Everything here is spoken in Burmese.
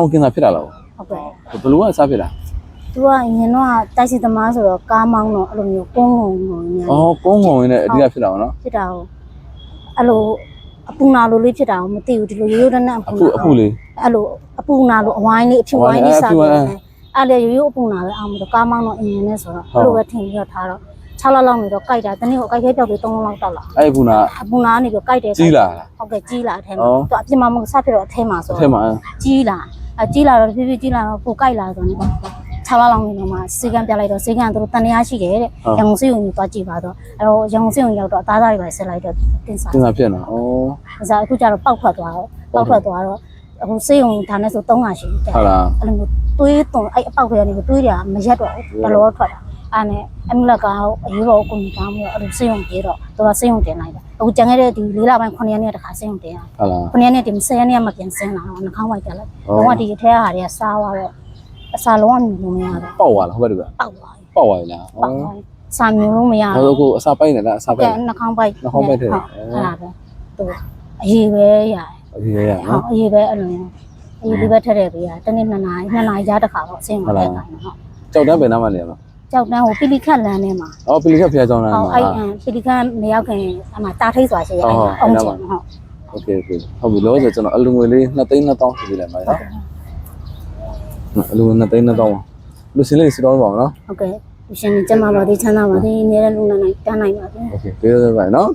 ဟုတ်ကင်တာဖြစ်တာလားဟုတ်ကဲ့ဘယ်လိုကစားဖြစ်တာသူကရင်တော့တိုက်စီသမားဆိုတော့ကားမောင်းတော့အဲ့လိုမျိုးကုန်းကုန်းကုန်းနေအော်ကုန်းကုန်းရင်းနဲ့အဓိကဖြစ်တာပေါ့နော်ဖြစ်တာကိုအဲ့လိုအပူနာလိုလေးဖြစ်တာကိုမသိဘူးဒီလိုရိုးရိုးတန်းတန်းအပူအခုနာအခုလေးအဲ့လိုအပူနာလိုအဝိုင်းလေးအဖြူဝိုင်းလေးအစားဖြူဝိုတယ်င်းအဲ့လေရိုးရိုးအပူနာပဲအောင်မလို့ကားမောင်းတော့အင်ဂျင်နဲ့ဆိုတော့ဟုတ်အဲ့လိုပဲထင်ပြီးတော့ထားတော့6လလောက်နေတော့ကြိုက်တာတနေ့ကိုကြိုက်ခဲပြောက်ပြီး3လောက်တောက်လာအဲ့ခုနအပူနာကနေပြီးကြိုက်တယ်ကြီးလာတာဟုတ်ကဲ့ကြီးလာအထဲဩမှာသူအပြစ်မမဟုတ်စဖြစ်တော့အထဲမှာဆိုအတော့ထက်မှာကြီးလာ အကြီးလာတော့ဖြည်းဖြည်းကြီးလာတော့ပိုကြိုက်လာဆိုတော့6လလောက်နေတော့မှစေကံပြလိုက်တော့စေကံကသူတို့တန်တရားရှိတယ်တဲ့ရန်ကုန်စေုံကြီးသွားကြည့်ပါတော့အဲ့တော့ရန်ကုန်စေုံရောက်တော့အသားသားတွေပဲဆက်လိုက်တော့တင်စားတင်တာဖြစ်နေတာဩဒါဆိုအခုကျတော့ပောက်ထွက်သွားတော့ပောက်ထွက်သွားတော့အခုစေုံဒါနဲ့ဆို300ရှိတယ်ဟုတ်လားအဲ့လိုမျိုးတွေးသွန်အဲ့အပေါက်ထဲကနေတွေးတယ်မရက်တော့ဘူးဘလောထွက်တာအဲ့နဲ့အမလကအရေးပေါ်ကိုမြကောင်းပြီးတော့အဲ့လိုစေုံပြေတော့သူကစေုံတင်လိုက်တယ် အခုကျန်ခဲ့တဲ့ဒီ၄လပိုင်း9ရက်နေ့တခါစေုံတင်ရဟုတ်လားခုနှစ်ရက်နေ့ဒီ10ရက်နေ့မှပြန်ဆင်းလာတော့နှာခေါင်းဝိုက်တက်လိုက်အော်တော့ဒီအထက်ကဟာတွေကစားသွားတော့အစာလုံးဝမြင်လို့မရတော့ပေါက်သွားလားဟုတ်ပါ့ဒီကပောက်သွားပြီပေါက်သွားပြီလားဩပောက်သွားပြီစာမြင်လို့မရဟောတော့ကိုအစာပိုက်နေလားအစာပိုကဲက်နှာခေါင်းပိုက်နှာခေါင်းပိုက်ထည့်ဟုတ်အဲ့ဒါပဲသူအရေးပဲရတယ်အကြီးရရဟုနော်တ်အရေးပဲအဲ့လိုမျိုးအရေးလေးပဲထည့်တဲ့ပေးရတနေ့2နာရီ2နာရီကြားတစ်ခါတော့အဆင်းဟုတ်မှာလားတက်တာဟုတ်ကြောက်တန်းပဲနားမနေရမှာ ကြောက်တန်းကိုပီလီခတ်လန်းထဲမှာ အော်ပီလီကဖျားကြောင်းလား ဟုတ် မှာ အဲ့အမ်ပီလီခတ်မရောက်ခင်အမှတာထိတ်စွာရှိရအဲ့ဒါအောင်ချင်ဟုတ် โอเคโอเคဟုတ်ပြီလောဆိုကျွန်တော်အလူငွေလေး2သိန်း2000ဆိုပြီးလိုက်ပါနော်အလူငွေ2သိန်း2000ပါလူစင်းလေးစတော့ပါအောင်နော် ဟုတ်ကဲ့ရှင်ကျမပါသေးချမ်းသာပါသေးနေတဲ့လူနာနိုင်တန်းနိုင်ပါသေး โอเคပြေးရပါနော်